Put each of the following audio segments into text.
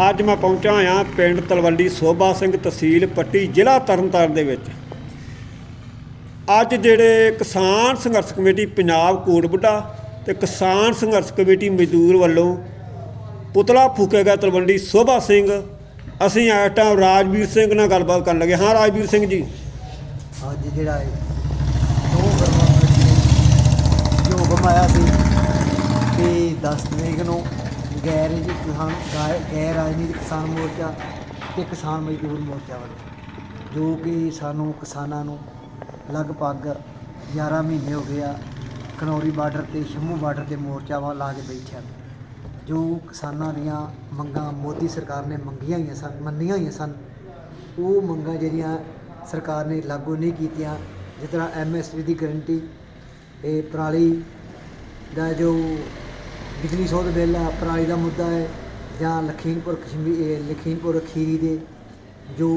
ਅੱਜ ਮੈਂ ਪਹੁੰਚਾ ਹਾਂ ਪਿੰਡ ਤਲਵੰਡੀ ਸੋਭਾ ਸਿੰਘ ਤਹਿਸੀਲ ਪੱਟੀ ਜ਼ਿਲ੍ਹਾ ਤਰਨਤਾਰਨ ਦੇ ਵਿੱਚ। ਅੱਜ ਜਿਹੜੇ ਕਿਸਾਨ ਸੰਘਰਸ਼ ਕਮੇਟੀ ਪੰਜਾਬ ਕੋਟਬੁੱਢਾ ਤੇ ਕਿਸਾਨ ਸੰਘਰਸ਼ ਕਮੇਟੀ ਮਜ਼ਦੂਰ ਵੱਲੋਂ ਪੁਤਲਾ ਫੂਕਿਆ ਗਿਆ ਤਲਵੰਡੀ ਸੋਭਾ ਸਿੰਘ, ਅਸੀਂ ਇਸ ਟਾਈਮ ਰਾਜਵੀਰ ਸਿੰਘ ਨਾਲ ਗੱਲਬਾਤ ਕਰਨ ਲੱਗੇ। ਹਾਂ ਰਾਜਵੀਰ ਸਿੰਘ ਜੀ। ਅੱਜ ਜਿਹੜਾ ਹੈ ਜੋ ਹੁਕਮ ਸੀ ਕਿ 10 ਤਰੀਕ ਨੂੰ ਗੈਰ ਜੀ ਕਿਸਾਨ ਗੈ- ਗੈਰ ਰਾਜਨੀਤਿਕ ਕਿਸਾਨ ਮੋਰਚਾ ਤੇ ਕਿਸਾਨ ਮਜ਼ਦੂਰ ਮੋਰਚਾ ਵੱਲੋਂ, ਜੋ ਕਿ ਸਾਨੂੰ ਕਿਸਾਨਾਂ ਨੂੰ ਲਗਭਗ 11 ਮਹੀਨੇ ਹੋ ਗਏ ਆ, ਖਨੌਰੀ ਬਾਰਡਰ ਤੇ ਸ਼ੰਮੂ ਬਾਰਡਰ ਤੇ ਮੋਰਚਾ ਵਾ ਲਾ ਕੇ ਬੈਠਿਆ ਜੋ ਕਿਸਾਨਾਂ ਦੀਆਂ ਮੰਗਾਂ ਮੋਦੀ ਸਰਕਾਰ ਨੇ ਮੰਗੀਆਂ ਹੋਈਆਂ ਸਨ, ਮੰਨੀਆਂ ਹੋਈਆਂ ਸਨ, ਉਹ ਮੰਗਾਂ ਜਿਹੜੀਆਂ ਸਰਕਾਰ ਨੇ ਲਾਗੂ ਨਹੀਂ ਕੀਤੀਆਂ, ਜਿਸ ਤਰ੍ਹਾਂ ਐਮਐਸਪੀ ਦੀ ਗਰੰਟੀ ਇਹ ਪਰਾਲੀ ਦਾ ਜੋ ਬਿਜਲੀ ਸੋਧ ਬਿੱਲ ਆ ਪਰਾਲੀ ਦਾ ਮੁੱਦਾ ਹੈ, ਜਾਂ ਲਖੀਮਪੁਰ ਕਸ਼ਮੀਰ ਲਖੀਮਪੁਰ ਖੀਰੀ ਦੇ ਜੋ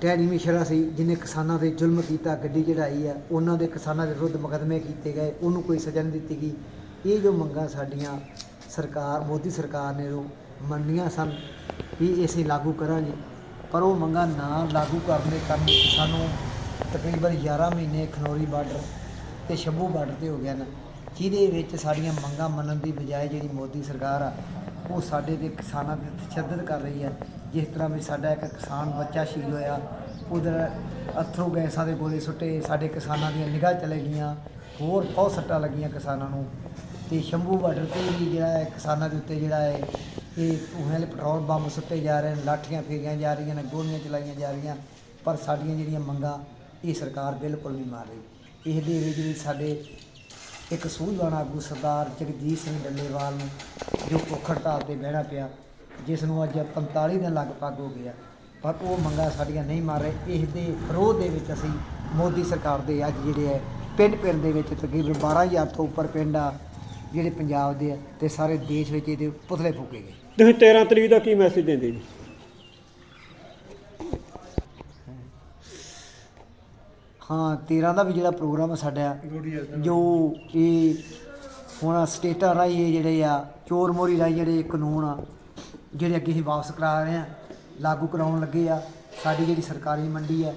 ਟੈਣੀ ਮਿਸ਼ਰਾ ਸੀ, ਜਿਹਨੇ ਕਿਸਾਨਾਂ ਤੇ ਜ਼ੁਲਮ ਕੀਤਾ, ਗੱਡੀ ਚੜਾਈ ਆ, ਉਹਨਾਂ ਦੇ ਕਿਸਾਨਾਂ ਦੇ ਵਿਰੁੱਧ ਮੁਕੱਦਮੇ ਕੀਤੇ ਗਏ, ਉਹਨੂੰ ਕੋਈ ਸਜ਼ਾ ਨਹੀਂ ਦਿੱਤੀ ਗਈ। ਇਹ ਜੋ ਮੰਗਾਂ ਸਾਡੀਆਂ ਸਰਕਾਰ, ਮੋਦੀ ਸਰਕਾਰ ਨੇ ਜੋ ਮੰਨੀਆਂ ਸਨ ਵੀ ਅਸੀਂ ਲਾਗੂ ਕਰਾਂਗੇ। ਪਰ ਉਹ ਮੰਗਾਂ ਨਾ ਲਾਗੂ ਕਰਨ ਦੇ ਕਾਰਨ ਸਾਨੂੰ ਤਕਰੀਬਨ 11 ਮਹੀਨੇ ਖਨੌਰੀ ਬਾਰਡਰ ਤੇ ਸ਼ੰਭੂ ਬਾਰਡਰ ਤੇ ਹੋ ਗਿਆ ਨਾ। ਜਿਹਦੇ ਵਿੱਚ ਸਾਡੀਆਂ ਮੰਗਾਂ ਮੰਨਣ ਦੀ ਬਜਾਏ ਜਿਹੜੀ ਮੋਦੀ ਸਰਕਾਰ ਆ, ਉਹ ਸਾਡੇ ਦੇ ਕਿਸਾਨਾਂ ਤੇ ਤਸ਼ੱਦਦ ਕਰ ਰਹੀ ਹੈ ਜਿਸ ਤਰ੍ਹਾਂ ਵੀ ਸਾਡਾ ਇੱਕ ਕਿਸਾਨ ਬੱਚਾ ਸ਼ਹੀਦ ਹੋਇਆ ਉਧਰ ਅਥਰੂ ਗੈਸਾਂ ਦੇ ਗੋਲੇ ਸੁੱਟੇ, ਸਾਡੇ ਕਿਸਾਨਾਂ ਦੀਆਂ ਨਿਗਾਹ ਚਲੇ ਗਈਆਂ, ਹੋਰ ਬਹੁਤ ਸੱਟਾਂ ਲੱਗੀਆਂ ਕਿਸਾਨਾਂ ਨੂੰ। ਤੇ ਸ਼ੰਭੂ ਬਾਰਡਰ ਤੇ ਵੀ ਜਿਹੜਾ ਹੈ ਕਿਸਾਨਾਂ ਦੇ ਉੱਤੇ ਜਿਹੜਾ ਹੈ ਇਹ ਉਹਨੇ ਪੈਟਰੋਲ ਬੰਬ ਸੁੱਟੇ ਜਾ ਰਹੇ ਨੇ, ਲਾਠੀਆਂ ਫੇਰੀਆਂ ਜਾ ਰਹੀਆਂ ਨੇ, ਗੋਲੀਆਂ ਚਲਾਈਆਂ ਜਾ ਰਹੀਆਂ, ਪਰ ਸਾਡੀਆਂ ਜਿਹੜੀਆਂ ਮੰਗਾਂ, ਇਹ ਸਰਕਾਰ ਬਿਲਕੁਲ ਨਹੀਂ ਮਾਰ ਰਹੀ। ਇਹਦੇ ਵਿੱਚ ਸਾਡੇ ਇੱਕ ਸੂਝਵਾਨ ਆਗੂ ਸਰਦਾਰ ਜਗਜੀਤ ਸਿੰਘ ਡੱਲੇਵਾਲ ਨੂੰ ਜੋ ਭੁੱਖ ਹੜਤਾਲ ਤੇ ਬਹਿਣਾ ਪਿਆ, ਜਿਸ ਨੂੰ ਅੱਜ 45 ਦਿਨ ਲਗਭਗ ਹੋ ਗਿਆ ਪਰ ਉਹ ਮੰਗਾਂ ਸਾਡੀਆਂ ਨਹੀਂ ਮਾਰ ਰਹੇ। ਇਸ ਦੇ ਵਿਰੋਧ ਦੇ ਵਿੱਚ ਅਸੀਂ ਮੋਦੀ ਸਰਕਾਰ ਦੇ ਅੱਜ ਜਿਹੜੇ ਹੈ ਪਿੰਡ ਪਿੰਡ ਦੇ ਵਿੱਚ ਤਕਰੀਬਨ 12000 ਤੋਂ ਉੱਪਰ ਪਿੰਡ ਆ, ਜਿਹੜੇ ਪੰਜਾਬ ਦੇ ਆ ਤੇ ਸਾਰੇ ਦੇਸ਼ ਵਿੱਚ ਇਹਦੇ ਪੁਤਲੇ ਫੂਕੇ ਗਏ। ਤੁਸੀਂ 13 ਤਰੀਕ ਦਾ ਕੀ ਮੈਸੇਜ ਦਿੰਦੇ ਜੀ? ਹਾਂ 13 ਦਾ ਵੀ ਜਿਹੜਾ ਪ੍ਰੋਗਰਾਮ ਹੈ ਸਾਡਾ ਜੋ ਇਹ ਹੁਣ ਸਟੇਟਾਂ ਰਾਹੀਂ ਇਹ ਜਿਹੜੇ ਆ ਚੋਰ ਮੋਰੀ ਰਾਹੀਂ ਜਿਹੜੇ ਕਾਨੂੰਨ ਆ ਜਿਹੜੇ ਅੱਗੇ ਅਸੀਂ ਵਾਪਸ ਕਰਾ ਰਹੇ ਆ ਲਾਗੂ ਕਰਾਉਣ ਲੱਗੇ ਆ ਸਾਡੀ ਜਿਹੜੀ ਸਰਕਾਰੀ ਮੰਡੀ ਹੈ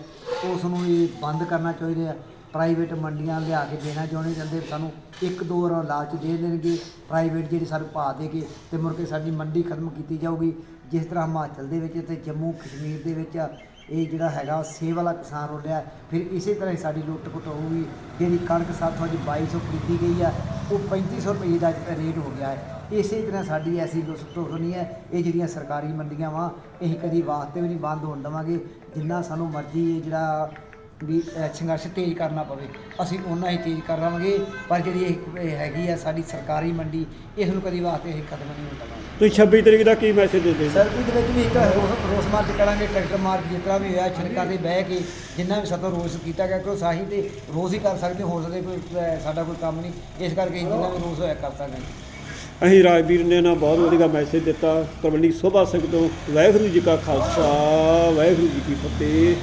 ਉਸ ਨੂੰ ਇਹ ਬੰਦ ਕਰਨਾ ਚਾਹੀਦਾ ਆ। ਪ੍ਰਾਈਵੇਟ ਮੰਡੀਆਂ ਲਿਆ ਕੇ ਦੇਣਾ ਚਾਹੁੰਦੇ ਜਾਂਦੇ ਸਾਨੂੰ ਇੱਕ ਦੋ ਵਾਰ ਲਾਲਚ ਦੇ ਦੇਣਗੇ, ਪ੍ਰਾਈਵੇਟ ਜਿਹੜੀ ਸਾਨੂੰ ਪਾ ਦੇ ਕੇ ਤੇ ਮੁੜ ਕੇ ਸਾਡੀ ਮੰਡੀ ਖਤਮ ਕੀਤੀ ਜਾਊਗੀ। ਜਿਸ ਤਰ੍ਹਾਂ ਹਿਮਾਚਲ ਦੇ ਵਿੱਚ ਤੇ ਜੰਮੂ ਕਸ਼ਮੀਰ ਦੇ ਵਿੱਚ ਇਹ ਜਿਹੜਾ ਹੈਗਾ ਸੇਬ ਵਾਲਾ ਕਿਸਾਨ ਰੋਲਿਆ ਫਿਰ ਇਸੇ ਤਰ੍ਹਾਂ ਹੀ ਸਾਡੀ ਲੁੱਟ ਖੁੱਟ ਹੋਊਗੀ। ਜਿਹੜੀ ਕਣਕ ਸਾਥੋਂ ਅੱਜ 2200 ਖਰੀਦੀ ਗਈ ਆ, ਉਹ 3500 ਰੁਪਏ ਦਾ ਰੇਟ ਹੋ ਗਿਆ ਹੈ। ਇਸੇ ਤਰ੍ਹਾਂ ਸਾਡੀ ਐਸੀ ਲੁੱਟ ਨਹੀਂ ਹੈ। ਇਹ ਜਿਹੜੀਆਂ ਸਰਕਾਰੀ ਮੰਡੀਆਂ ਵਾ ਇਹ ਕਦੀ ਵਾਸਤੇ ਵੀ ਨਹੀਂ ਬੰਦ ਹੋਣ ਦੇਵਾਂਗੇ। ਜਿੰਨਾ ਸਾਨੂੰ ਮਰਜ਼ੀ ਇਹ ਜਿਹੜਾ ਵੀ ਅ, ਸੰਘਰਸ਼ ਤੇਜ਼ ਕਰਨਾ ਪਵੇ। ਅਸੀਂ ਉਹਨਾਂ ਹੀ ਤੇਜ਼ ਕਰ ਰਵਾਂਗੇ ਪਰ ਜਿਹੜੀ ਇਹ ਇਹ ਹੈਗੀ ਆ ਸਾਡੀ ਸਰਕਾਰੀ ਮੰਡੀ ਇਸ ਨੂੰ ਕਦੀ ਵਾਸਤੇ ਅਸੀਂ ਖਤਮ ਨਹੀਂ ਹੋਣ ਦੇਵਾਂਗੇ ਤੁਸੀਂ 26 ਤਰੀਕ ਦਾ ਕੀ ਮੈਸੇਜ ਦਿੰਦੇ ਜੀ ਸਰਦੀ ਦੇ ਵਿੱਚ ਵੀ ਇੱਕ ਰੋਸ ਰੋਸ ਮਾਰਚ ਕਰਾਂਗੇ ਟਰੈਕਟਰ ਮਾਰਚ ਜਿਸ ਤਰ੍ਹਾਂ ਵੀ ਹੋਇਆ ਛਿੜਕਾਂ ਤੇ ਬਹਿ ਕੇ ਜਿੰਨਾ ਵੀ ਸਾਤੋਂ ਰੋਸ ਕੀਤਾ ਗਿਆ ਕਿ ਸਾਹੀ ਤੇ ਰੋਸ ਹੀ ਕਰ ਸਕਦੇ ਹੋ ਸਕਦੇ ਕੋਈ ਸਾਡਾ ਕੋਈ ਕੰਮ ਨਹੀਂ। ਇਸ ਕਰਕੇ ਅਸੀਂ ਜਿੰਨਾ ਵੀ ਰੋਸ ਹੋਇਆ ਕਰ ਸਕਦੇ ਹਾਂ। ਅਸੀਂ ਰਾਜਵੀਰ ਨੇ ਨਾ ਬਹੁਤ ਵਧੀਆ ਮੈਸੇਜ ਦਿੱਤਾ। ਤਲਵੰਡੀ ਸੋਭਾ ਸਿੰਘ ਤੋਂ ਵਾਹਿਗੁਰੂ ਜੀ ਕਾ ਖਾਲਸਾ ਵਾਹਿਗੁਰੂ ਜੀ ਕੀ ਫਤਿਹ।